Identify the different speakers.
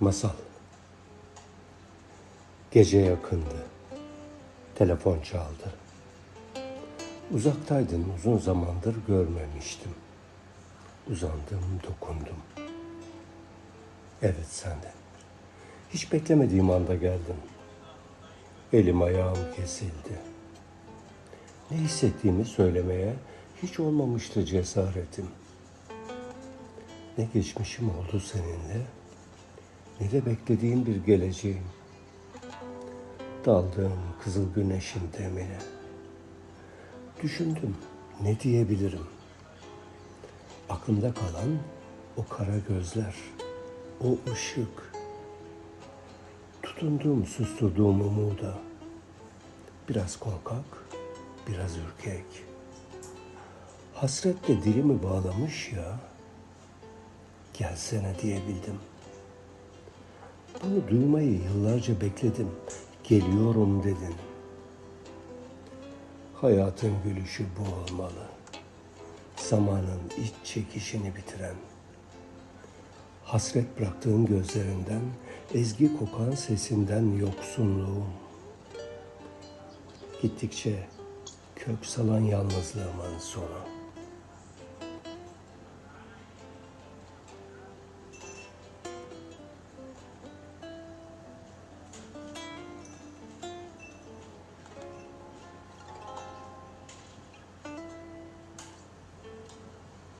Speaker 1: Masal. Gece yakındı. Telefon çaldı. Uzaktaydın uzun zamandır görmemiştim. Uzandım, dokundum. Evet senden. Hiç beklemediğim anda geldin. Elim ayağım kesildi. Ne hissettiğimi söylemeye hiç olmamıştı cesaretim. Ne geçmişim oldu seninle, ne de beklediğim bir geleceğim. Daldığım kızıl güneşin demine. Düşündüm, ne diyebilirim? Aklımda kalan o kara gözler, o ışık. Tutundum, susturduğum umuda. Biraz korkak, biraz ürkek. Hasretle dilimi bağlamış ya. Gelsene diyebildim. Bunu duymayı yıllarca bekledim. Geliyorum dedin. Hayatın gülüşü bu olmalı. Zamanın iç çekişini bitiren. Hasret bıraktığın gözlerinden, ezgi kokan sesinden yoksunluğum. Gittikçe kök salan yalnızlığımın sonu.